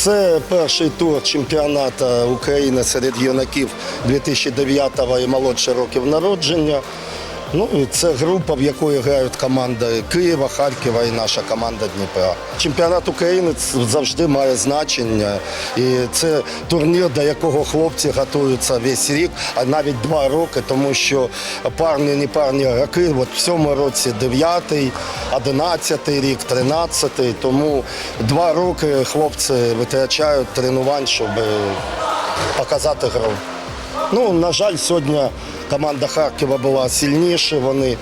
Це перший тур чемпіонату України серед юнаків 2009 і молодших років народження. Ну це група, в якої грають команди Києва, Харкова і наша команда Дніпра. Чемпіонат України завжди має значення. І це турнір, до якого хлопці готуються весь рік, а навіть два роки, тому що парні, непарні роки, от в цьому році 9-й, 11-й рік, 13-й. Тому два роки хлопці витрачають тренувань, щоб показати гру. Ну, на жаль, сьогодні команда Харкова була сильніша. Вони е,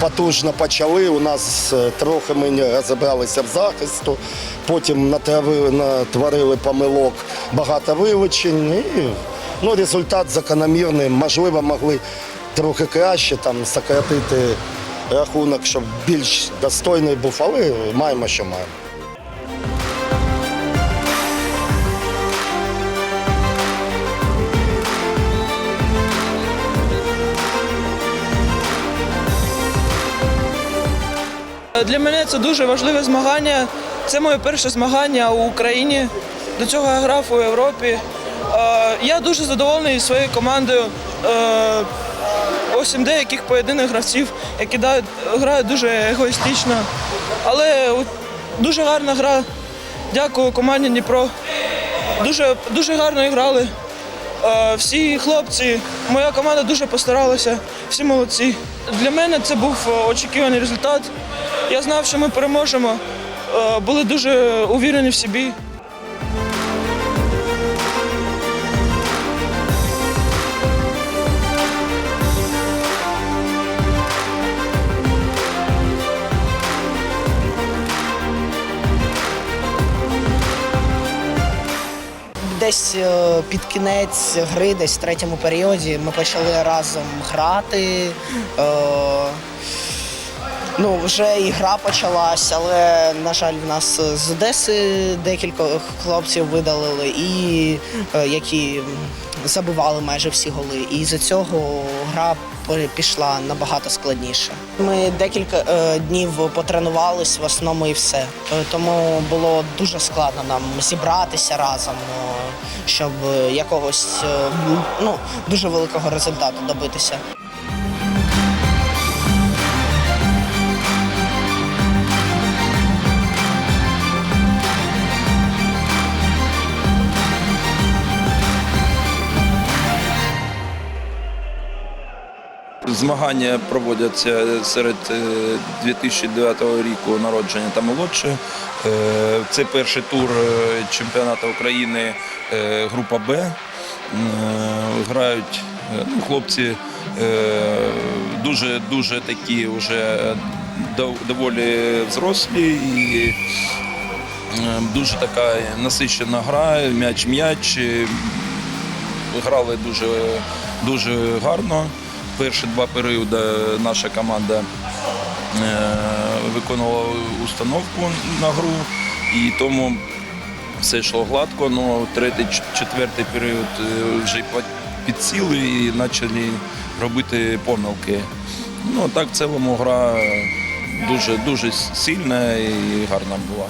потужно почали. У нас е, трохи ми розібралися в захисту. Потім натравили, натворили помилок багато вилучень. І, ну, результат закономірний. Можливо, могли трохи краще там сократити рахунок, щоб більш достойний був, але маємо, що маємо. Для мене це дуже важливе змагання. Це моє перше змагання у Україні. До цього я грав у Європі. Е, Я дуже задоволений своєю командою. Е, Ось їм деяких поєдиних гравців, які грають дуже егоїстично. Але дуже гарна гра. Дякую команді Дніпро. Дуже, дуже гарно грали. Е, Всі хлопці, моя команда дуже постаралася, всі молодці. Для мене це був е, очікуваний результат. Я знав, що ми переможемо. Е, Були дуже увірені в собі. Десь е, під кінець гри, десь в третьому періоді, ми почали разом грати. Е, ну, вже і гра почалась, але, на жаль, в нас з Одеси декілька хлопців видалили, і е, які забивали майже всі голи. І з-за цього гра пішла набагато складніше. Ми декілька е, днів потренувались в основному і все. Е, Тому було дуже складно нам зібратися разом, е, щоб е, якогось е, ну, дуже великого результату добитися. Змагання проводяться серед е, 2009 року народження та молодше. Е, Це перший тур е, чемпіонату України е, група Б. Е, Грають е, ну, хлопці е, дуже дуже такі вже доволі взрослі і е, дуже така насичена гра, м'яч-м'яч. Е, Грали дуже, дуже гарно. Перші два періоди наша команда е, виконувала установку на гру, і тому все йшло гладко. Ну, третій, четвертий період е, вже підсіли і почали робити помилки. Ну, так в цілому гра дуже, дуже сильна і гарна була.